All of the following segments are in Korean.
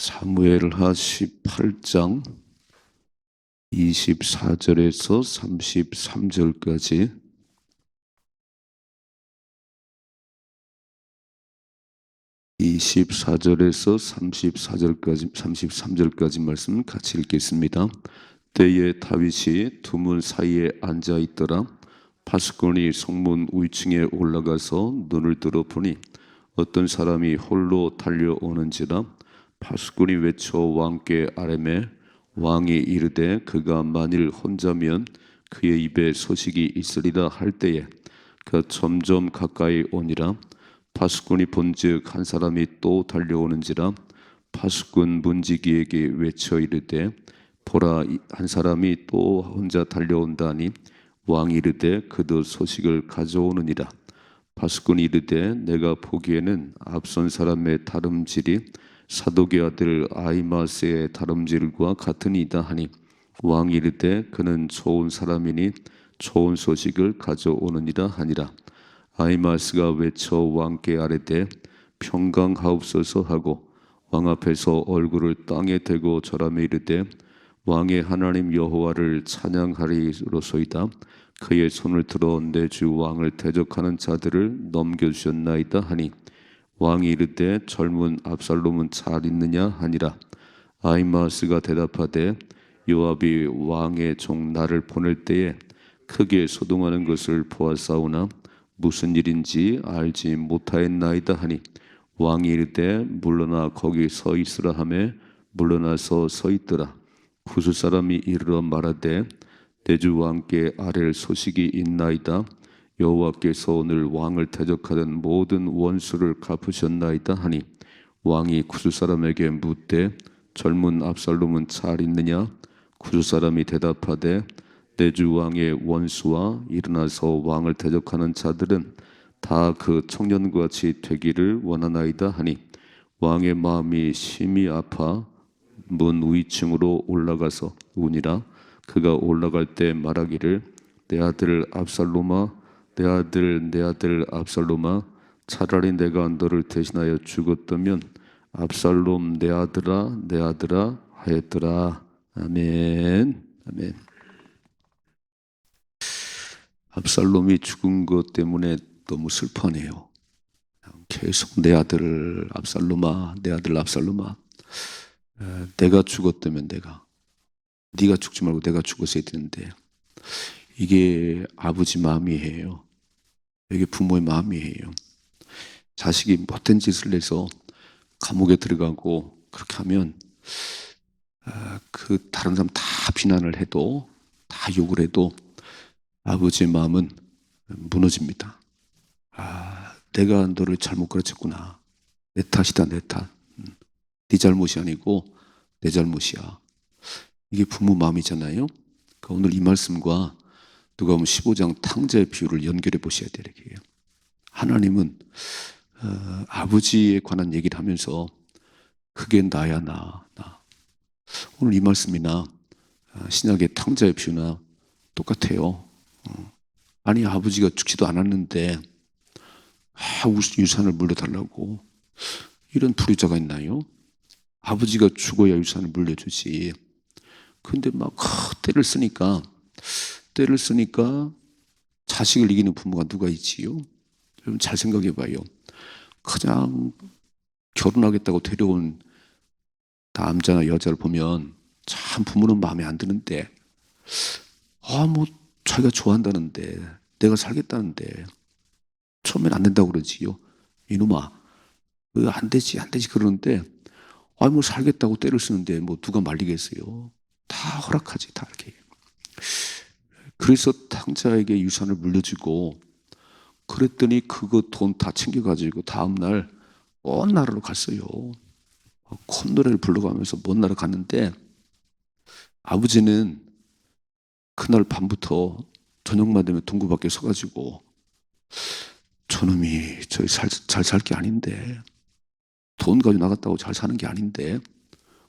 사무엘하 18장 24절에서 33절까지 (24절에서 34절까지) (33절까지) 말씀 같이 읽겠습니다. 때에 다윗이 두문 사이에 앉아 있더라. 파수꾼이 성문 위층에 올라가서 눈을 들어 보니 어떤 사람이 홀로 달려오는지라 파수꾼이 외쳐 왕께 아뢰매 왕이 이르되 그가 만일 혼자면 그의 입에 소식이 있으리라 할 때에 그 점점 가까이 오니라. 파수꾼이 본즉 한 사람이 또 달려오는지라. 파수꾼 문지기에게 외쳐 이르되 보라 이- 한 사람이 또 혼자 달려온다니 왕이 이르되 그도 소식을 가져오느니라. 파수꾼이 이르되 내가 보기에는 앞선 사람의 다름질이 사독의 아들 아이마스의 다름질과 같으니이다 하니 왕이 이르되 그는 좋은 사람이니 좋은 소식을 가져오느니라 하니라. 아이마스가 외쳐 왕께 아뢰되 평강하옵소서 하고 왕 앞에서 얼굴을 땅에 대고 절하며 이르되 왕의 하나님 여호와를 찬양하리로소이다. 그의 손을 들어 내 주 왕을 대적하는 자들을 넘겨주셨나이다 하니 왕이 이르되 젊은 압살롬은 잘 있느냐 하니라. 아이마스가 대답하되 요압이 왕의 종 나를 보낼 때에 크게 소동하는 것을 보았사오나 무슨 일인지 알지 못하였나이다 하니 왕이 이르되 물러나 거기 서 있으라 하매 물러나서 서 있더라. 구스 사람이 이르러 말하되 내주 왕께 아랠 소식이 있나이다 여호와께서 오늘 왕을 대적하던 모든 원수를 갚으셨나이다 하니 왕이 구스 사람에게 묻되 젊은 압살롬은 잘 있느냐? 구스 사람이 대답하되 내 주 왕의 원수와 일어나서 왕을 대적하는 자들은 다 그 청년과 같이 되기를 원하나이다 하니 왕의 마음이 심히 아파 문 위층으로 올라가서 우니라. 그가 올라갈 때 말하기를 내 아들 압살롬아 내 아들 내 아들 압살롬아 차라리 내가 너를 대신하여 죽었다면 압살롬 내 아들아 내 아들아 하였더라. 아멘. 아멘. 압살롬이 죽은 것 때문에 너무 슬퍼하네요. 계속 내 아들 압살롬아 내 아들 압살롬아. 에, 내가 죽었다면 내가 네가 죽지 말고 내가 죽었어야 되는데 이게 아버지 마음이에요. 이게 부모의 마음이에요. 자식이 못된 짓을 해서 감옥에 들어가고 그렇게 하면 아, 그 다른 사람 다 비난을 해도 다 욕을 해도 아버지의 마음은 무너집니다. 아, 내가 너를 잘못 가르쳤구나. 내 탓이다, 내 탓. 음, 네 잘못이 아니고 내 잘못이야. 이게 부모 마음이잖아요. 그러니까 오늘 이 말씀과 누가복음 15장 탕자의 비유를 연결해 보셔야 되는 게요. 하나님은 어, 아버지에 관한 얘기를 하면서 그게 나야 나, 나. 오늘 이 말씀이나 어, 신약의 탕자의 비유나 똑같아요. 어. 아니 아버지가 죽지도 않았는데 아, 우- 유산을 물려달라고 이런 불효자가 있나요? 아버지가 죽어야 유산을 물려주지. 근데 막 하, 때를 쓰니까 때를 쓰니까 자식을 이기는 부모가 누가 있지요? 여러분 잘 생각해 봐요. 그냥 결혼하겠다고 데려온 남자나 여자를 보면 참 부모는 마음에 안 드는데 아 뭐 자기가 좋아한다는데 내가 살겠다는데 처음엔 안 된다고 그러지요. 이놈아 그안 되지 안 되지 그러는데 아뭐 살겠다고 때를 쓰는데 뭐 누가 말리겠어요. 다 허락하지 다 이렇게. 그래서 탕자에게 유산을 물려주고 그랬더니 그거 돈 다 챙겨가지고 다음날 먼 나라로 갔어요. 콧노래를 불러가면서 먼 나라 갔는데 아버지는 그날 밤부터 저녁만 되면 동구 밖에 서가지고 저놈이 저희 잘살게 아닌데 돈 가지고 나갔다고 잘 사는 게 아닌데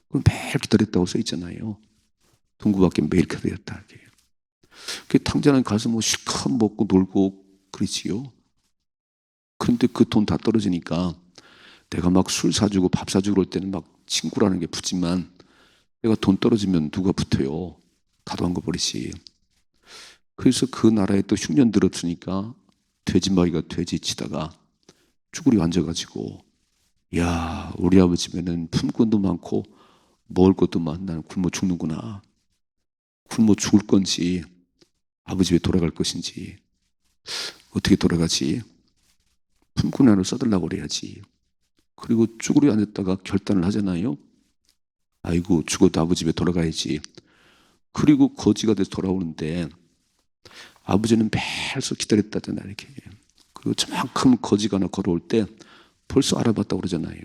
그럼 매일 기다렸다고 써 있잖아요. 동구 밖에 매일 기다렸다. 이렇게. 그 탕자는 가서 뭐 실컷 먹고 놀고 그러지요. 그런데 그 돈 다 떨어지니까 내가 막 술 사주고 밥 사주고 그럴 때는 막 친구라는 게 붙지만 내가 돈 떨어지면 누가 붙어요? 가도한 거 버리지. 그래서 그 나라에 또 흉년 들었으니까 돼지마귀가 돼지 치다가 쭈구리 앉아가지고 야 우리 아버지면은 품꾼도 많고 먹을 것도 많 나는 굶어 죽는구나. 굶어 죽을 건지 아버지 집에 돌아갈 것인지 어떻게 돌아가지? 품꾼 하나 써달라고 그래야지. 그리고 쭈그리 앉았다가 결단을 하잖아요. 아이고 죽어도 아버지 집에 돌아가야지. 그리고 거지가 돼서 돌아오는데 아버지는 매일서 기다렸다잖아요. 이렇게. 그리고 저만큼 거지가 하나 걸어올 때 벌써 알아봤다고 그러잖아요.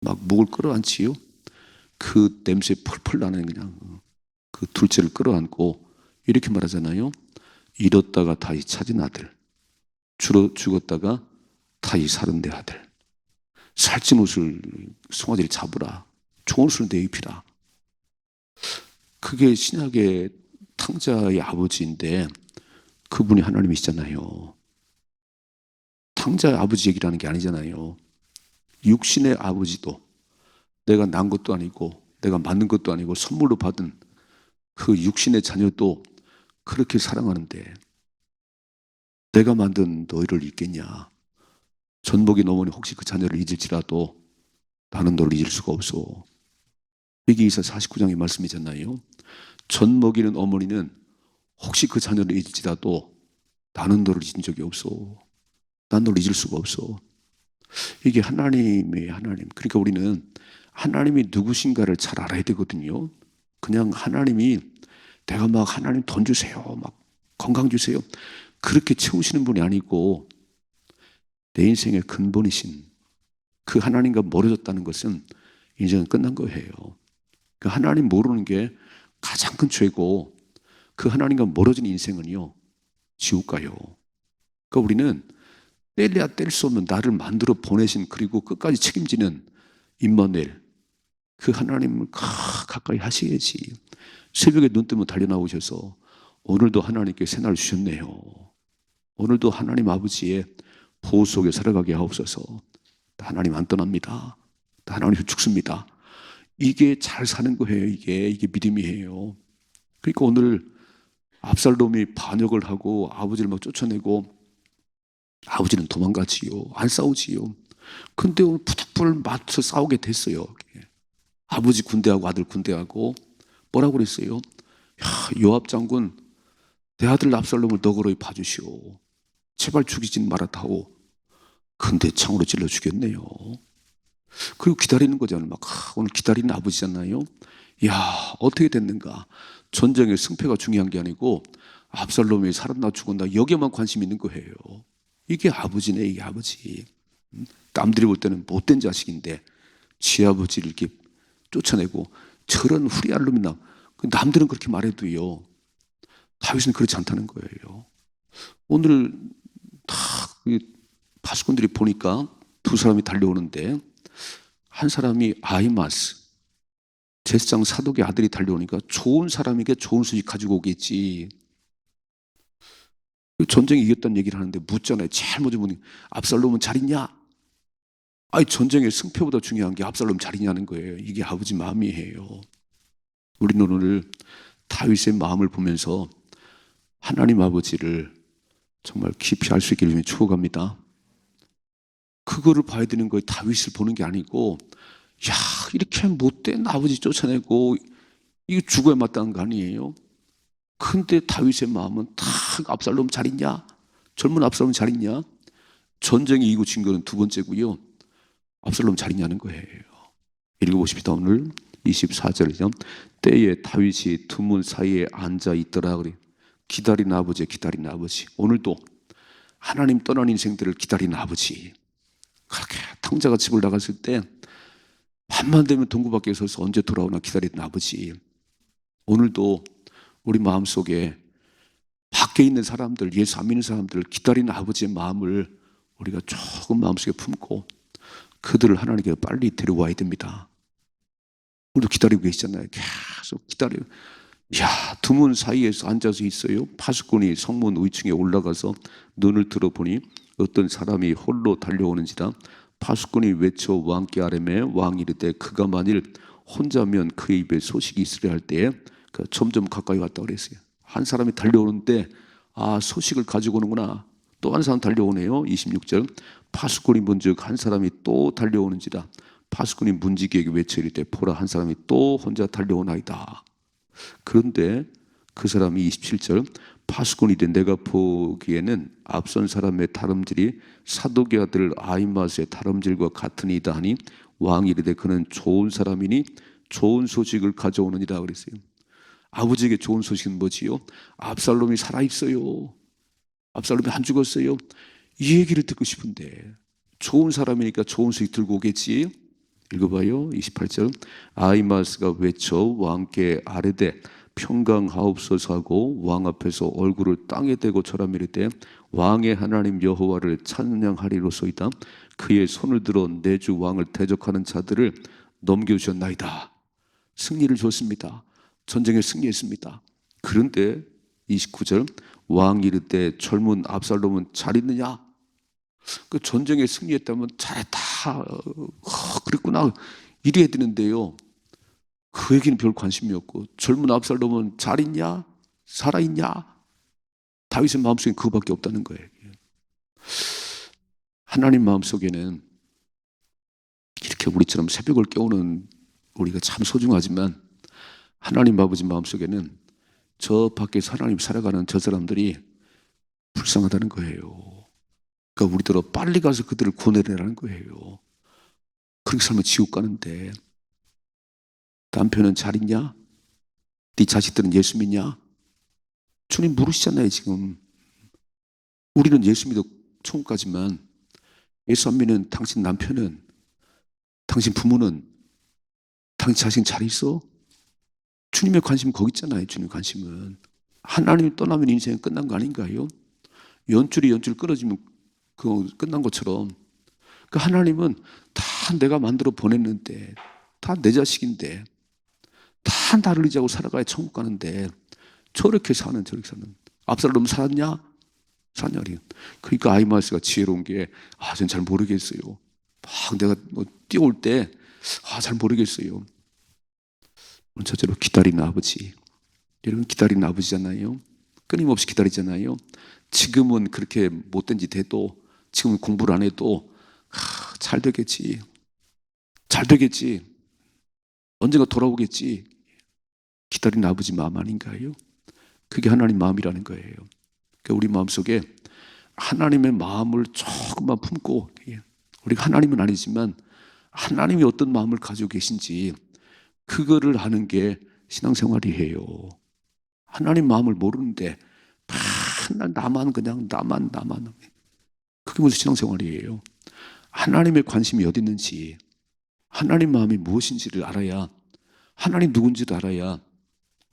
막 목을 끌어안지요. 그 냄새 펄펄 나는 그냥 그 둘째를 끌어안고 이렇게 말하잖아요. 잃었다가 다시 찾은 아들. 줄어 죽었다가 다시 살은 내 아들. 살찐 옷을 송아지를 잡으라. 총옷을 내 입히라. 그게 신약의 탕자의 아버지인데 그분이 하나님이시잖아요. 탕자의 아버지 얘기라는 게 아니잖아요. 육신의 아버지도 내가 난 것도 아니고 내가 만든 것도 아니고 선물로 받은 그 육신의 자녀도 그렇게 사랑하는데 내가 만든 너희를 잊겠냐? 전복인 어머니 혹시 그 자녀를 잊을지라도 나는 너를 잊을 수가 없어. 이게 이사 49장의 말씀이잖아요. 전 먹이는 어머니는 혹시 그 자녀를 잊을지라도 나는 너를 잊은 적이 없어. 난 너를 잊을 수가 없어. 이게 하나님의 하나님. 그러니까 우리는 하나님이 누구신가를 잘 알아야 되거든요. 그냥 하나님이 내가 막 하나님 돈 주세요. 막 건강 주세요. 그렇게 채우시는 분이 아니고 내 인생의 근본이신 그 하나님과 멀어졌다는 것은 인생은 끝난 거예요. 그 하나님 모르는 게 가장 큰 죄고 그 하나님과 멀어진 인생은요 지옥 가요. 그러니까 우리는 뗄래야 뗄 수 없는 나를 만들어 보내신 그리고 끝까지 책임지는 임마누엘 그 하나님을 가- 가까이 하셔야지. 새벽에 눈 뜨면 달려 나오셔서 오늘도 하나님께 새날 주셨네요. 오늘도 하나님 아버지의 보호 속에 살아가게 하옵소서. 하나님 안 떠납니다. 하나님 죽습니다. 이게 잘 사는 거예요. 이게 이게 믿음이에요. 그러니까 오늘 압살롬이 반역을 하고 아버지를 막 쫓아내고 아버지는 도망가지요. 안 싸우지요. 근데 오늘 푸득풀 맞서 싸우게 됐어요. 아버지 군대하고 아들 군대하고 뭐라고 그랬어요? 야, 요압 장군 내 아들 압살롬을 너그러이 봐주시오. 제발 죽이진 말아다오. 근데 창으로 찔러 죽였네요. 그리고 기다리는 거잖아요. 막 아, 오늘 기다리는 아버지잖아요. 야 어떻게 됐는가? 전쟁의 승패가 중요한 게 아니고 압살롬이 살았나 죽었나 여기에만 관심 있는 거예요. 이게 아버지네 이게 아버지. 음? 남들이 볼 때는 못된 자식인데 지 아버지를 이렇게 쫓아내고 저런 후리할 놈이나 남들은 그렇게 말해도요. 다윗은 그렇지 않다는 거예요. 오늘 다그 파수꾼들이 보니까 두 사람이 달려오는데 한 사람이 아이마스 제사장 사독의 아들이 달려오니까 좋은 사람에게 좋은 소식 가지고 오겠지. 그 전쟁에 이겼다는 얘기를 하는데 묻잖아요. 제일 먼저 게 압살롬은 잘 있냐? 아니 전쟁의 승패보다 중요한 게 압살롬 잘 있냐는 거예요. 이게 아버지 마음이에요. 우리는 오늘 다윗의 마음을 보면서 하나님 아버지를 정말 깊이 알 수 있기를 위해 축복합니다. 그거를 봐야 되는 거예요. 다윗을 보는 게 아니고, 야 이렇게 못된 아버지 쫓아내고 이거 죽어야 마땅한 거 아니에요? 근데 다윗의 마음은 다 압살롬 잘 있냐? 젊은 압살롬 잘 있냐? 전쟁이 이기고 진 거는 두 번째고요. 압살롬 잘 있냐는 거예요. 읽어보십시다 오늘 24절이죠. 때에 다윗이 두문 사이에 앉아 있더라 그래. 기다리는 아버지, 기다리는 아버지. 오늘도 하나님 떠난 인생들을 기다리는 아버지. 그렇게 탕자가 집을 나갔을 때 밤만 되면 동구 밖에 서서 언제 돌아오나 기다리는 아버지. 오늘도 우리 마음 속에 밖에 있는 사람들, 예수 안 믿는 사람들을 기다리는 아버지의 마음을 우리가 조금 마음속에 품고 그들을 하나님께 빨리 데려와야 됩니다. 우리도 기다리고 계시잖아요. 계속 기다려. 야, 두문 사이에서 앉아서 있어요. 파수꾼이 성문 위층에 올라가서 눈을 들어보니 어떤 사람이 홀로 달려오는지라 파수꾼이 외쳐 왕께 아뢰매 왕이 이르되 그가 만일 혼자면 그의 입에 소식이 있으려 할 때에 그 점점 가까이 왔다 그랬어요. 한 사람이 달려오는데 아 소식을 가지고 오는구나. 또 한 사람 달려오네요. 26절 파수꾼이 문즉 한 사람이 또 달려오는지라 파수꾼이 문지기에게 외쳐 이르되 보라 한 사람이 또 혼자 달려오나이다. 그런데 그 사람이 27절 파수꾼이 된 내가 보기에는 앞선 사람의 다름질이 사독의 아들 아이마스의 다름질과 같으니이다 하니 왕이 이르되 그는 좋은 사람이니 좋은 소식을 가져오느니라 그랬어요. 아버지에게 좋은 소식은 뭐지요? 압살롬이 살아 있어요. 압살롬이 안 죽었어요. 이 얘기를 듣고 싶은데 좋은 사람이니까 좋은 소식 들고 오겠지. 읽어봐요. 28절. 아이마스가 외쳐 왕께 아뢰되 평강하옵소서 하고 왕 앞에서 얼굴을 땅에 대고 절하미를 때 왕의 하나님 여호와를 찬양하리로소이다. 그의 손을 들어 내 주 왕을 대적하는 자들을 넘겨주셨나이다. 승리를 줬습니다. 전쟁에 승리했습니다. 그런데 29절 왕 이르되 젊은 압살롬은 잘 있느냐 그 전쟁에 승리했다면 잘했다 어, 그랬구나 이래야 되는데요 그에게는 별 관심이 없고 젊은 압살롬은 잘 있냐? 살아 있냐? 다윗의 마음속에 그거밖에 없다는 거예요. 하나님 마음속에는 이렇게 우리처럼 새벽을 깨우는 우리가 참 소중하지만 하나님 아버지 마음속에는 저 밖에서 하나님 살아가는 저 사람들이 불쌍하다는 거예요. 그러니까 우리들어 빨리 가서 그들을 구원해내라는 거예요. 그렇게 살면 지옥 가는데 남편은 잘 있냐? 네 자식들은 예수 믿냐? 주님 물으시잖아요 지금 우리는 예수 믿어 가지만 예수 안 믿는 당신 남편은 당신 부모는 당신 자식 잘 있어? 주님의 관심 거기 있잖아요 주님 관심은 하나님 떠나면 인생은 끝난 거 아닌가요? 연줄이 연줄 끊어지면 그 끝난 것처럼 그 하나님은 다 내가 만들어 보냈는데 다 내 자식인데 다 나를 의지하고 살아가야 천국 가는데 저렇게 사는 저렇게 사는 압살롬 살았냐? 살았냐? 그러니까 아이마스가 지혜로운 게 아, 전 잘 모르겠어요. 막 내가 뭐 뛰어올 때 아, 잘 모르겠어요. 첫째로 기다리는 아버지. 여러분 기다리는 아버지잖아요. 끊임없이 기다리잖아요. 지금은 그렇게 못된 짓 해도 지금 공부를 안 해도 아, 잘 되겠지. 잘 되겠지. 언젠가 돌아오겠지. 기다리는 아버지 마음 아닌가요? 그게 하나님 마음이라는 거예요. 그러니까 우리 마음 속에 하나님의 마음을 조금만 품고 예, 우리가 하나님은 아니지만 하나님이 어떤 마음을 가지고 계신지 그거를 하는 게 신앙생활이에요. 하나님 마음을 모르는데 맨날 나만 그냥 나만 나만 그게 무슨 신앙생활이에요. 하나님의 관심이 어디 있는지 하나님 마음이 무엇인지를 알아야 하나님 누군지도 알아야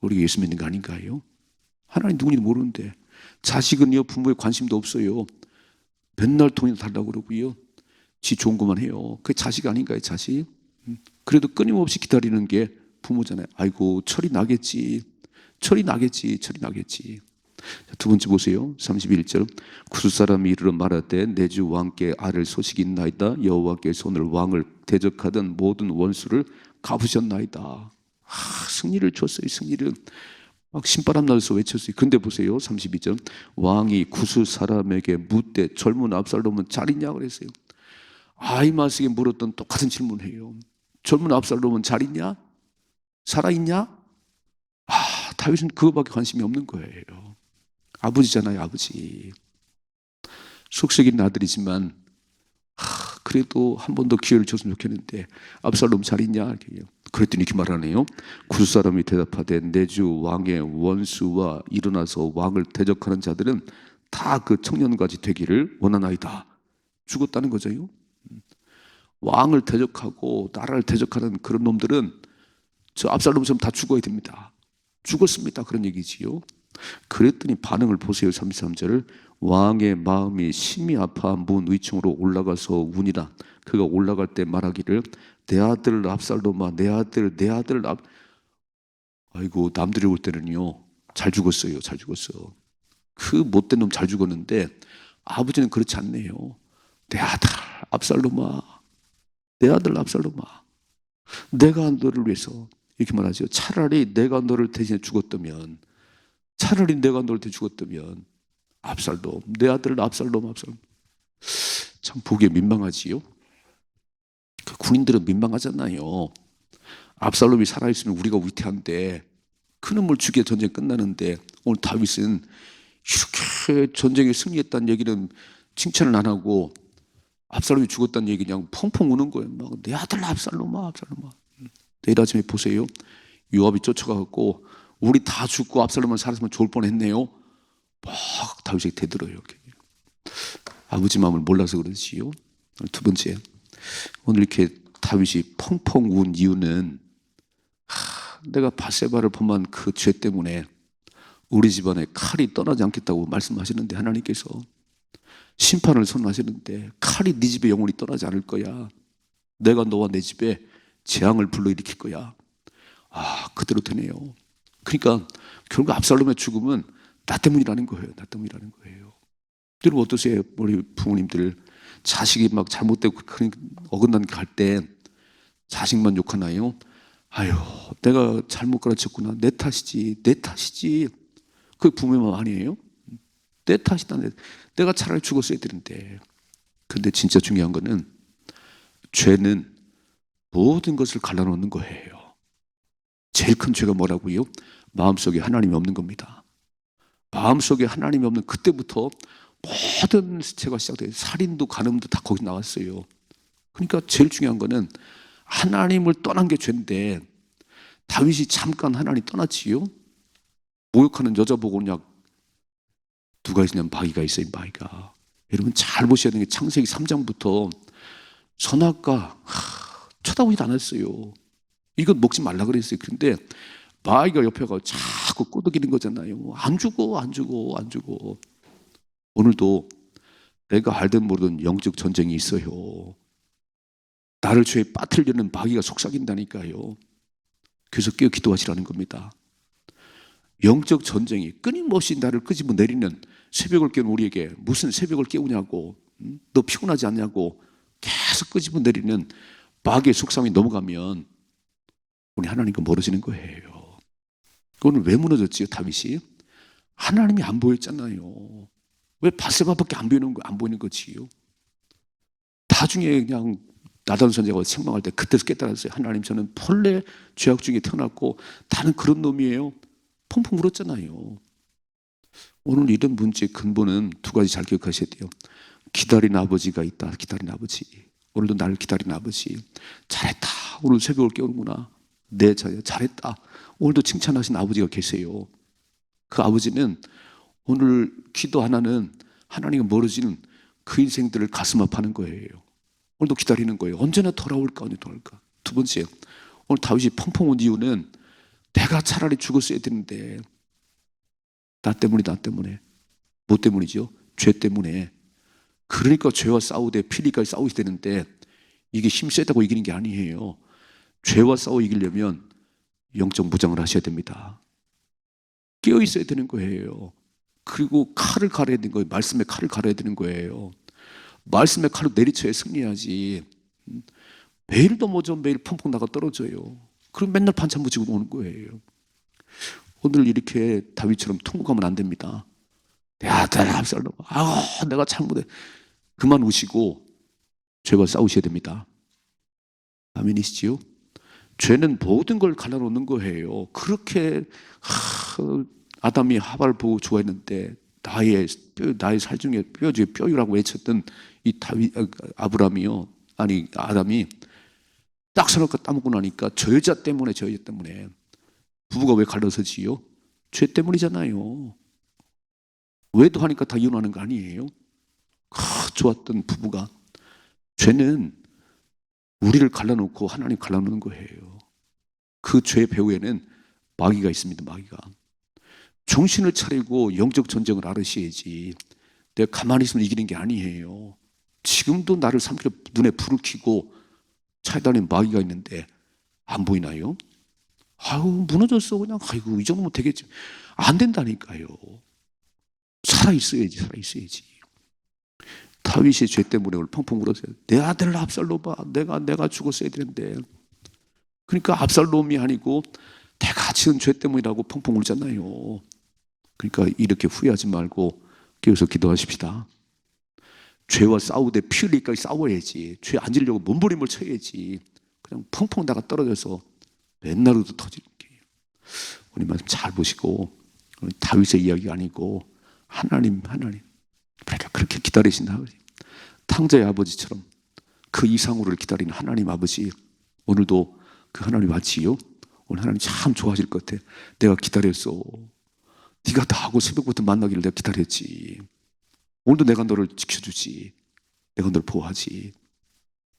우리가 예수 믿는 거 아닌가요? 하나님 누군지 모르는데 자식은요 부모의 관심도 없어요. 맨날 돈이 달라고 그러고요. 지 좋은 것만 해요. 그게 자식 아닌가요, 자식? 음, 그래도 끊임없이 기다리는 게 부모잖아요. 아이고 철이 나겠지. 철이 나겠지. 철이 나겠지. 두 번째 보세요. 31절. 구스 사람이 이르러 말하되 내 주 왕께 아를 소식이 있나이다. 여호와께 손을 왕을 대적하던 모든 원수를 갚으셨나이다. 아, 승리를 줬어요. 승리를 막 신바람 나서 외쳤어요. 근데 보세요. 32절. 왕이 구스 사람에게 묻되 젊은 압살롬은 잘 있냐 그랬어요. 아이마스에게 물었던 똑같은 질문해요. 젊은 압살롬은 잘 있냐? 살아 있냐? 아, 다윗은 그거밖에 관심이 없는 거예요. 아버지잖아요, 아버지. 속썩이는 아들이지만 하, 그래도 한 번 더 기회를 줬으면 좋겠는데 압살롬 잘 있냐? 이렇게 그랬더니 이렇게 말하네요. 구스 사람이 대답하되 내주 왕의 원수와 일어나서 왕을 대적하는 자들은 다 그 청년까지 되기를 원하나이다. 죽었다는 거죠. 왕을 대적하고 나라를 대적하는 그런 놈들은 저 압살롬처럼 다 죽어야 됩니다. 죽었습니다. 그런 얘기지요. 그랬더니 반응을 보세요. 33절을. 왕의 마음이 심히 아파 문 위층으로 올라가서 운이라. 그가 올라갈 때 말하기를 내 아들 압살롬아 내 아들 내 아들 압. 아이고 남들이 볼 때는요. 잘 죽었어요. 잘 죽었어. 그 못된 놈 잘 죽었는데 아버지는 그렇지 않네요. 내 아들 압살롬아. 내 아들 압살롬아, 내가 너를 위해서 이렇게 말하죠. 차라리 내가 너를 대신해 죽었다면, 차라리 내가 대신해 죽었다면, 압살롬, 내 아들 압살롬, 압살롬. 참 보기에 민망하지요. 그 군인들은 민망하잖아요. 압살롬이 살아있으면 우리가 위태한데 큰 놈을 죽여 전쟁 끝나는데 오늘 다윗은 이렇게 전쟁에 승리했다는 얘기는 칭찬을 안 하고 압살롬이 죽었다는 얘기 그냥 펑펑 우는 거예요. 막 내 아들 압살롬아, 압살롬아. 내일 아침에 보세요. 요압이 쫓아가고 우리 다 죽고 압살롬만 살았으면 좋을 뻔했네요. 막 다윗이 대들어요. 이렇게. 아버지 마음을 몰라서 그러지요. 두 번째, 오늘 이렇게 다윗이 펑펑 운 이유는 하, 내가 바세바를 범한 그 죄 때문에 우리 집안에 칼이 떠나지 않겠다고 말씀하시는데 하나님께서 심판을 선언하시는데 칼이 네 집에 영원히 떠나지 않을 거야. 내가 너와 내 집에 재앙을 불러일으킬 거야. 아 그대로 되네요. 그러니까 결국 압살롬의 죽음은 나 때문이라는 거예요. 나 때문이라는 거예요. 여러분 어떠세요? 우리 부모님들 자식이 막 잘못되고 어긋난 갈 때 자식만 욕하나요? 아유, 내가 잘못 가르쳤구나. 내 탓이지, 내 탓이지. 그 부모의 마음 아니에요? 내 탓이다. 내, 내가 차라리 죽었어야 되는데. 근데 진짜 중요한 거는 죄는 모든 것을 갈라놓는 거예요. 제일 큰 죄가 뭐라고요? 마음속에 하나님이 없는 겁니다. 마음속에 하나님이 없는 그때부터 모든 죄가 시작돼요. 살인도 간음도 다 거기 나왔어요. 그러니까 제일 중요한 거는 하나님을 떠난 게 죄인데 다윗이 잠깐 하나님 떠났지요. 모욕하는 여자 보고 그냥 누가 있냐면 마귀가 있어요. 마귀가. 여러분 잘 보셔야 되는 게 창세기 3장부터 선악과 하, 쳐다보지도 않았어요. 이건 먹지 말라 그랬어요. 그런데 마귀가 옆에 가서 자꾸 꼬드기는 거잖아요. 안 주고 안 주고 안 주고 오늘도 내가 알든 모르든 영적 전쟁이 있어요. 나를 죄에 빠뜨리려는 마귀가 속삭인다니까요. 그래서 깨어 기도하시라는 겁니다. 영적 전쟁이 끊임없이 나를 끄집어 내리는 새벽을 깨는 우리에게 무슨 새벽을 깨우냐고 음? 너 피곤하지 않냐고 계속 끄집어 내리는 마귀의 속상이 넘어가면 우리 하나님과 멀어지는 거예요. 오늘 왜 무너졌지요, 다윗이? 하나님이 안 보였잖아요. 왜 바세바밖에 안 보이는 거, 안 보이는 거지요? 나중에 그냥 나단 선제가 생방할 때 그때서 깨달았어요. 하나님 저는 본래 죄악 중에 태어났고 나는 그런 놈이에요. 펑펑 울었잖아요. 오늘 이런 문제의 근본은 두 가지 잘 기억하셔야 돼요. 기다린 아버지가 있다. 기다린 아버지. 오늘도 나를 기다린 아버지. 잘했다. 오늘 새벽을 깨우는구나. 내 자녀 잘했다. 오늘도 칭찬하신 아버지가 계세요. 그 아버지는 오늘 기도 하나는 하나님과 멀어지는 그 인생들을 가슴 아파하는 거예요. 오늘도 기다리는 거예요. 언제나 돌아올까, 언제 돌아올까. 두 번째, 오늘 다윗이 펑펑 온 이유는 내가 차라리 죽었어야 되는데 나 때문이다, 나 때문에. 뭐 때문이죠? 죄 때문에. 그러니까 죄와 싸우되 피리까지 싸우게 되는데 이게 힘 세다고 이기는 게 아니에요. 죄와 싸워 이기려면 영적 무장을 하셔야 됩니다. 깨어 있어야 되는 거예요. 그리고 칼을 갈아야 되는 거예요. 말씀에 칼을 갈아야 되는 거예요. 말씀의 칼로 내리쳐야 승리하지. 매일 넘어져 매일 펑펑 나가 떨어져요. 그럼 맨날 반찬 묻히고 오는 거예요. 오늘 이렇게 다윗처럼 통곡하면 안 됩니다. 내 아들 압살롬, 아, 내가 잘못해. 그만 우시고 죄와 싸우셔야 됩니다. 아멘이시지요? 죄는 모든 걸 갈라놓는 거예요. 그렇게 하, 아담이 하바를 보고 좋아했는데 나의 뼈, 나의 살 중에 뼈 중에 뼈유라고 외쳤던 이 다윗 아브라함이요. 아니 아담이 딱 서로가 따먹고 나니까 저 여자 때문에 저 여자 때문에 부부가 왜 갈라서지요? 죄 때문이잖아요. 왜도 하니까 다 이혼하는 거 아니에요? 아, 좋았던 부부가 죄는 우리를 갈라놓고 하나님 갈라놓는 거예요. 그 죄의 배후에는 마귀가 있습니다. 마귀가 정신을 차리고 영적 전쟁을 알으셔야지. 내가 가만히 있으면 이기는 게 아니에요. 지금도 나를 삼키려 눈에 불을 켜고 차에다니 마귀가 있는데 안 보이나요? 아유 무너졌어 그냥 아이고 이 정도면 되겠지 안 된다니까요 살아 있어야지 살아 있어야지 다윗이 죄 때문에 오늘 펑펑 울었어요. 내 아들 압살롬아, 내가 내가 죽었어야 되는데. 그러니까 압살롬이 아니고 내가 지은 죄 때문이라고 펑펑 울잖아요. 그러니까 이렇게 후회하지 말고 깨어서 기도하십시다. 죄와 싸우되 피 흘리기까지 싸워야지. 죄 안 지려고 몸부림을 쳐야지. 그냥 펑펑 나가 떨어져서 맨날 우도 터지는 게. 우리 말씀 잘 보시고 다윗의 이야기가 아니고 하나님 하나님 그렇게 기다리신 아버지 탕자의 아버지처럼 그 이상으로 기다리는 하나님 아버지 오늘도 그 하나님 맞지요? 오늘 하나님 참 좋아하실 것 같아 내가 기다렸어 네가 다 하고 새벽부터 만나기를 내가 기다렸지 오늘도 내가 너를 지켜주지 내가 너를 보호하지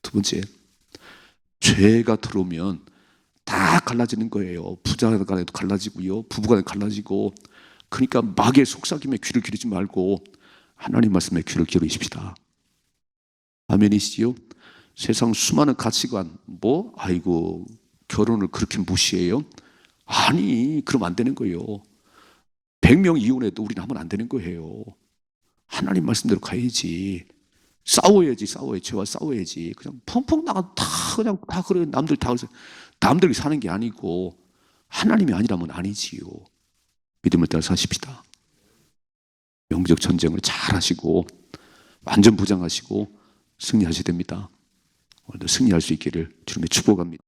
두 번째 죄가 들어오면 다 갈라지는 거예요. 부자 간에도 갈라지고요. 부부 간에 갈라지고. 그러니까 막의 속삭임에 귀를 기르지 말고 하나님 말씀에 귀를 기울이십시다. 아멘이시지요? 세상 수많은 가치관, 뭐, 아이고, 결혼을 그렇게 무시해요? 아니, 그러면 안 되는 거예요. 100명 이혼해도 우리는 하면 안 되는 거예요. 하나님 말씀대로 가야지. 싸워야지, 싸워야지. 죄와 싸워야지. 그냥 펑펑 나가 다 그냥 다 그래. 남들 다 남들이 사는 게 아니고 하나님이 아니라면 아니지요. 믿음을 따라 사십시다. 영적 전쟁을 잘 하시고 완전 부장하시고 승리하셔야 됩니다. 오늘도 승리할 수 있기를 주님의 축복합니다.